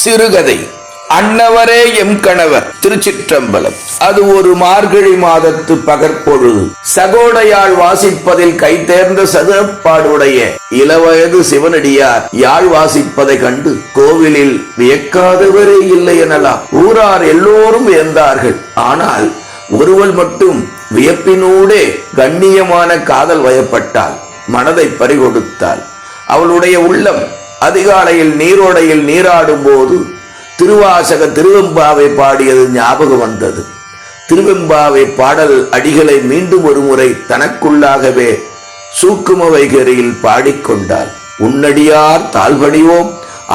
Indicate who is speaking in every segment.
Speaker 1: சிறுகதை. அன்னவரே எம் கணவர் திருச்சிற்றம்பலம். அது ஒரு மார்கழி மாதத்து பகற்பொழுது. சகோடையாள் வாசிப்பதில் கைதேர்ந்த சதப்பாடுடைய இளவயது சிவனடியார் யாழ் வாசிப்பதை கண்டு கோவிலில் வியக்காதவரே இல்லை எனலாம். ஊரார் எல்லோரும் வியந்தார்கள். ஆனால் ஒருவள் மட்டும் வியப்பினூடே கண்ணியமான காதல் வயப்பட்டாள். மனதை பறிகொடுத்தாள். அவளுடைய உள்ளம் அதிகாலையில் நீரோடையில் நீராடும் போது திருவாசக திருவெம்பாவை பாடியது ஞாபகம் வந்தது. திருவெம்பாவை பாடல் அடிகளை மீண்டும் ஒரு முறை தனக்குள்ளாகவே சூக்கும வைகரியில் பாடிக்கொண்டாள். உன்னடியார் தாழ்பணிவோம்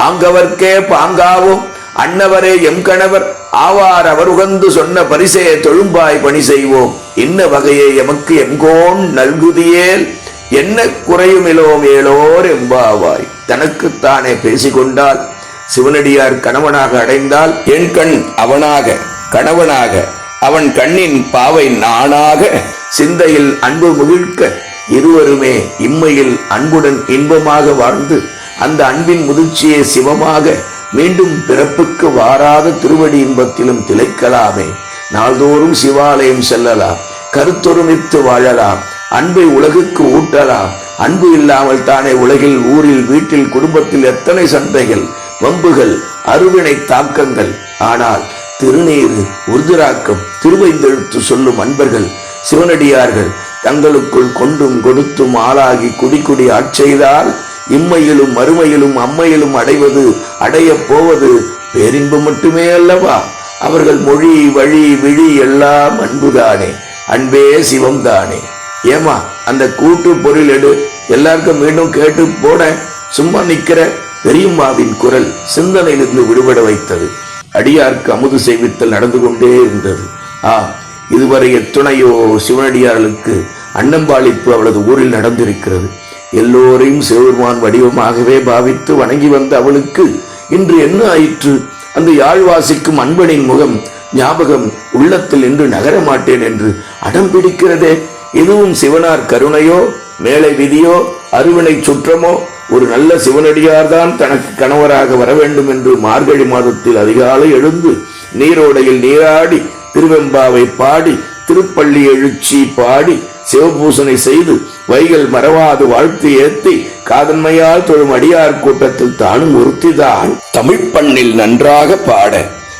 Speaker 1: ஆங்கவர்க்கே பாங்காவோம் அன்னவரே எம் கணவர் ஆவார் அவர் உகந்து சொன்ன பரிசே தொழும்பாய் பணி செய்வோம். இன்ன வகையை எமக்கு எங்கோன் நல்குதியேல் என்ன குறையுமிலோம் ஏலோர் எம்பாவாய். தனக்குத்தானே பேசிக்கொண்டால் சிவனடியார் கணவனாக அடைந்தால் என் கண் அவனாக கணவனாக அவன் கண்ணின் பாவை நானாக சிந்தையில் அன்பு முகிழ்க்க இருவருமே இம்மையில் அன்புடன் இன்பமாக வாழ்ந்து அந்த அன்பின் முதிர்ச்சியை சிவமாக மீண்டும் பிறப்புக்கு வாராத திருவடி இன்பத்திலும் திளைக்கலாமே. நாள்தோறும் சிவாலயம் செல்லலாம் கருத்தொருமித்து வாழலாம் அன்பை உலகுக்கு ஊட்டலாம் அன்பு இல்லாமல் தானே உலகில் ஊரில் வீட்டில் குடும்பத்தில் எத்தனை சண்டைகள் வம்புகள் அருவினை தாக்கங்கள். ஆனால் திருநீர் உருதுராக்கம் திருவைந்தெழுத்து சொல்லும் அன்பர்கள் சிவனடியார்கள் தங்களுக்குள் கொண்டும் கொடுத்தும் ஆளாகி குடி குடி ஆட்செய்தால் இம்மையிலும் மறுமையிலும் அம்மையிலும் அடைவது அடையப் போவது பேரின்பம் மட்டுமே அல்லவா? அவர்கள் மொழி வழி விழி எல்லாம் அன்புதானே அன்பே சிவம்தானே. ஏமா அந்த கூட்டு பொருள் எடு. எல்லாருக்கும் மீண்டும் கேட்டு போட சும்மா நிக்கிற பெரியம்மாவின் குரல் சிந்தனையிலிருந்து விடுபட வைத்தது. அடியார்க்கு அமுது செய்வித்தல் நடந்து கொண்டே இருந்தது. ஆ இதுவரை எத்துணையோ சிவனடியார்களுக்கு அன்னம்பாளிப்பு அவளது ஊரில் நடந்திருக்கிறது. எல்லோரையும் சிவபெருமான் வடிவமாகவே பாவித்து வணங்கி வந்த அவளுக்கு இன்று என்ன ஆயிற்று? அந்த யாழ் வாசிக்கும் அன்பனின் முகம் ஞாபகம் உள்ளத்தில் நின்று நகர மாட்டேன் என்று அடம் பிடிக்கிறதே. இதுவும் சிவனார் கருணையோ மேலை விதியோ அருவினை சுற்றமோ ஒரு நல்ல சிவனடியார்தான் தனக்கு கணவராக வர வேண்டும் என்று மார்கழி மாதத்தில் அதிகாலை எழுந்து நீரோடையில் நீராடி திருவெம்பாவை பாடி திருப்பள்ளி எழுச்சி பாடி சிவபூசனை செய்து வைகள் மறவாது வாழ்த்து ஏத்தி காதன்மையால் தொழும் அடியார் கூட்டத்தில் தானும் ஒருத்திதான் தமிழ் பண்ணில் நன்றாக பாட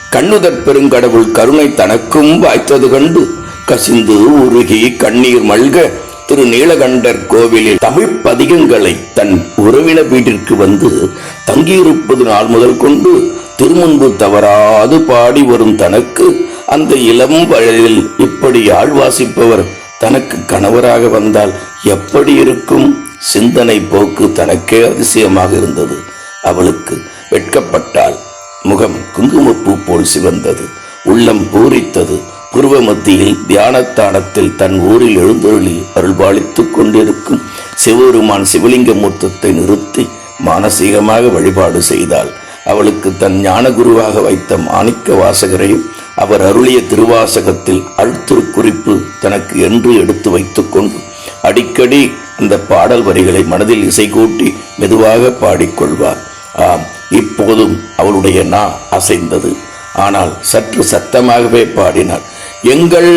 Speaker 1: கண்ணுதற் பெருங்கடவுள் கருணை தனக்கும் வாய்த்தது கண்டு கசிந்து உருகி கண்ணீர் மல்க திரு நீலகண்டர் கோவிலில் தமிழ் பதிகங்களை தன் உறவின வீட்டிற்கு வந்து தங்கியிருப்பது நாள் முதல் கொண்டு திருமுன்பு தவறாது பாடி வரும் தனக்கு அந்த இளம் வயதில் இப்படி ஆள் வாசிப்பவர் தனக்கு கணவராக வந்தால் எப்படி இருக்கும்? சிந்தனை போக்கு தனக்கே அதிசயமாக இருந்தது. அவளுக்கு வெட்கப்பட்டால் முகம் குங்குமப்பூ போல் சிவந்தது. உள்ளம் பூரித்தது. குருவ மத்தியில் தியானத்தானத்தில் தன் ஊரில் எழுந்தொழி அருள்பாலித்துக் கொண்டிருக்கும் சிவபெருமான் சிவலிங்க மூர்த்தத்தை நிறுத்தி மானசீகமாக வழிபாடு செய்தாள். அவளுக்கு தன் ஞான குருவாக வைத்த மாணிக்க வாசகரையும் அவர் அருளிய திருவாசகத்தில் அழுத்திரு குறிப்பு தனக்கு என்று எடுத்து வைத்துக்கொண்டு அடிக்கடி அந்த பாடல் வரிகளை மனதில் இசை கூட்டி மெதுவாக பாடிக்கொள்வார். ஆம் இப்போதும் அவளுடைய நா அசைந்தது. ஆனால் சற்று சத்தமாகவே பாடினாள். எங்கள்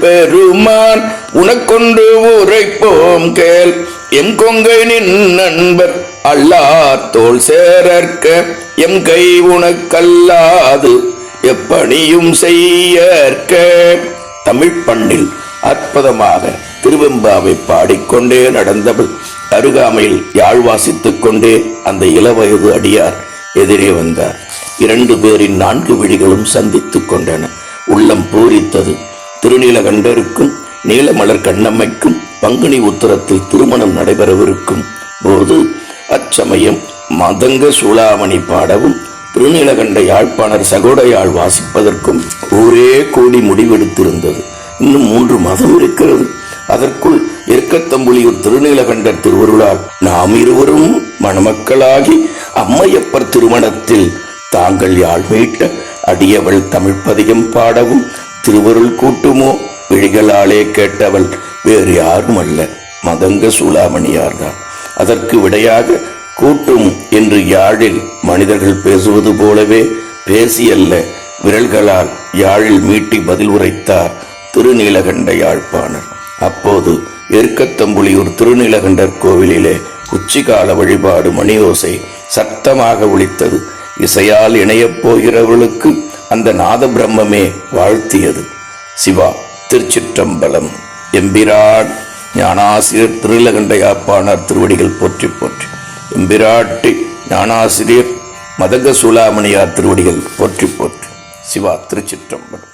Speaker 1: பெருமான் உனக்கொண்டு உரைப்போம் கேள். எம் கொங்கை நின் நண்பர் அல்லார் தோல் சேரற்க எம் கை உனக்கல்லாது எப்பணியும் செய்யற்க. தமிழ் பண்ணில் அற்புதமாக திருவெம்பாவை பாடிக்கொண்டே நடந்தவள் அருகாமையில் யாழ் வாசித்துக் கொண்டே அந்த இளவயது அடியார் எதிரே வந்தார். இரண்டு பேரின் நான்கு விழிகளும் சந்தித்துக் கொண்டன. உள்ளம் பூரித்தது. திருநீலகண்டருக்கும் நீலமலர் கண்ணம்மைக்கும் பங்குனி உத்தரத்தில் திருமணம் நடைபெறவிருக்கும் போது அச்சமயம் மதங்க சூளாமணி பாடவும் திருநீலகண்ட யாழ்ப்பாணர் சகோடையாள் வாசிப்பதற்கும் ஊரே கூடி முடிவெடுத்திருந்தது. இன்னும் மூன்று மதம் இருக்கிறது. அதற்குள் இருக்கத்தம்புலியூர் திருநீலகண்டர் திருவருளால் நாம் இருவரும் மணமக்களாகி அம்மையப்பர் திருமணத்தில் தாங்கள் யாழ் மீட்ட அடியவள் தமிழ் பாடவும் திருவருள் கூட்டுமோ? விழிகளாலே கேட்டவள் வேறு யாரும் அல்ல மதங்க சூளாமணியார்தான் அதற்கு விடையாக கூட்டும் என்று யாழில் மனிதர்கள் பேசுவது போலவே பேசியல்ல. விரல்களால் யாழில் மீட்டி பதில் உரைத்தார் திருநீலகண்ட யாழ்ப்பாணர். அப்போது எருக்கத்தம்புலியூர் திருநீலகண்டர் கோவிலிலே உச்சிகால வழிபாடு மணியோசை சத்தமாக ஒழித்தது இசையால் இணையப் போகிறவர்களுக்கு அந்த நாத பிரம்மமே வாழ்த்தியது. சிவா திருச்சிற்றம்பலம் எம்பிரான் ஞானாசிரியர் திருநீலகண்ட திருவடிகள் போற்றி போற்றி. எம்பிராட்டி ஞானாசிரியர் மதக சூளாமணியார் திருவடிகள் போற்றி போற்றி. சிவா திருச்சிற்றம்பலம்.